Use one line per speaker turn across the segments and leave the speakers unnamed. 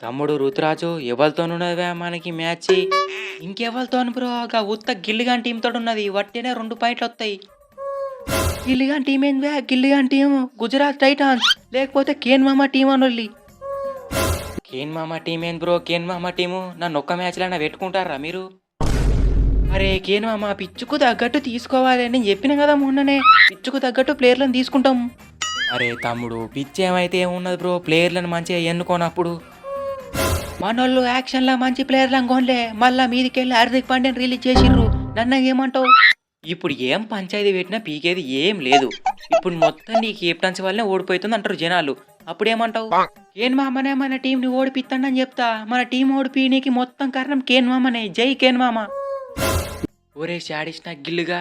తమ్ముడు రుతురాజు ఎవరితోనున్నదివే మనకి match ఇంకెవరితోను bro? గా ఉత్త గిల్లిగాన్ టీంతో ఉన్నది. వట్టినే రెండు పాయింట్లు వస్తాయి. గిల్లిగాన్ టీం ఏంది గిల్లిగాన్ టీం గుజరాత్ టైటాన్స్. లేకపోతే కేన్ మామా టీం అనొల్లి. కేన్ మామ టీం ఏంది బ్రో? కేన్ మామ టీము నన్ను ఒక్క మ్యాచ్లైనా పెట్టుకుంటారా మీరు? అరే కేన్ మామా పిచ్చుకు తగ్గట్టు తీసుకోవాలి నేను చెప్పిన కదా మొన్ననే. పిచ్చుకు తగ్గట్టు ప్లేయర్లను తీసుకుంటాం. అరే తమ్ముడు పిచ్ ఏమైతే ఏమున్నది బ్రో? ప్లేయర్లను మంచిగా ఎన్నుకోనప్పుడు. మనోళ్ళు యాక్షన్లో మంచి ప్లేయర్లను కొనలే మళ్ళా మీదికెళ్ళి హార్దిక్ పాండ్యాని రిలీజ్ చేసిర్రు నన్ను ఏమంటావు? ఇప్పుడు ఏం పంచాయతీ పెట్టినా పీకేది ఏం లేదు. ఇప్పుడు మొత్తం నీ కెప్టెన్సీ వల్లనే ఓడిపోతుంది అంటారు జనాలు. అప్పుడు ఏమంటావు కేన్ మామనే మన టీంని ఓడిపిస్తాడని చెప్తా. మన టీం ఓడిపియనీకి మొత్తం కారణం కేన్ మామనే. జై కేన్ మామ. ఒరే శాడిస్ నా గిల్లుగా.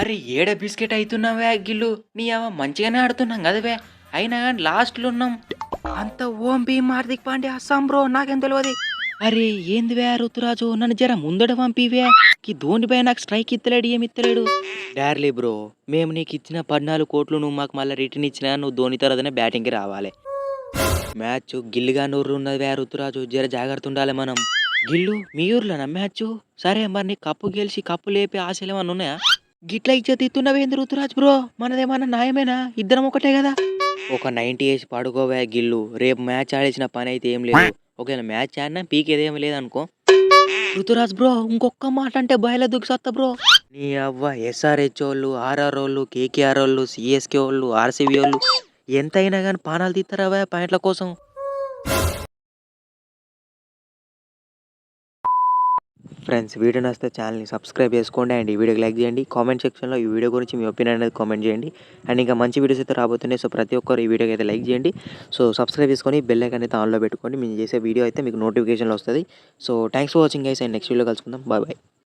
అరే ఏడ బిస్కెట్ అవుతున్నావే గిల్లు? నీ అవ మంచిగానే ఆడుతున్నాం కదవే. అయినా కానీ లాస్ట్లో ఉన్నాం. అంత ఓం భీమ్ హార్దిక్ పాండ్యా అస్సాం బ్రో నాకేం తెలియదు అరే ఏందివే ఋతురాజు నన్ను జర ముందట పంపివే. కి ధోని పై నాకు స్ట్రైక్ ఇత్తలేడు ఏమి ఇత్తలేడు? డార్లీ బ్రో మేము నీకు ఇచ్చిన పద్నాలుగు కోట్లు నువ్వు మాకు మళ్ళీ రిటర్న్ ఇచ్చినా నువ్వు ధోని తర్వాతనే బ్యాటింగ్కి రావాలి. మ్యాచ్ గిల్లుగా నూరు ఉన్నది వే ఋతురాజు జర జాగ్రత్త ఉండాలి మనం. గిల్లు మీ ఊర్లోనా మ్యాచ్? సరే మరి నీ కప్పు గెలిచి కప్పు లేపే ఆశలు ఏమన్నా ఉన్నాయా? గిట్ల ఇచ్చేది ఇస్తున్నవేంది ఋతురాజ్ బ్రో? మనదేమన్నా న్యాయమేనా? ఇద్దరం ఒకటే కదా? ఒక నైన్టీ వేసి పడుకోవే గిల్లు. రేపు మ్యాచ్ ఆడేసిన పని అయితే ఏం లేదు. ఒకవేళ మ్యాచ్ ఆడినా పీకేదేం లేదనుకో. ఋతురాజ్ బ్రో ఇంకొక మాట అంటే బయలు దుగ్సత్తా బ్రో. నీ అవ్వ ఎస్ఆర్హెచ్ వాళ్ళు ఆర్ఆర్ వాళ్ళు కేకేఆర్ వాళ్ళు సిఎస్కే వాళ్ళు ఆర్సీబీ వాళ్ళు ఎంతైనా కానీ పానాలు తీస్తారా పాయింట్ల కోసం? ఫ్రెండ్స్ వీడియో నచ్చితే ఛానల్ని సబ్స్క్రైబ్ చేసుకోండి అండ్ ఈ వీడియోకి లైక్ చేయండి. కామెంట్ సెక్షన్లో ఈ వీడియో గురించి మీ ఒపీనియన్ అనేది కామెంట్ చేయండి. అండ్ ఇంకా మంచి వీడియోస్ అయితే రాబోతున్నాయి సో ప్రతి ఒక్కరు ఈ వీడియోకి అయితే లైక్ చేయండి. సో సబ్స్క్రైబ్ చేసుకొని బెల్ ఐకాన్ అయితే ఆన్లో పెట్టుకోండి. మేము చేసే వీడియో అయితే మీకు నోటిఫికేషన్లో వస్తుంది. So thanks for watching guys and next video కలుసుకుందాం. Bye bye.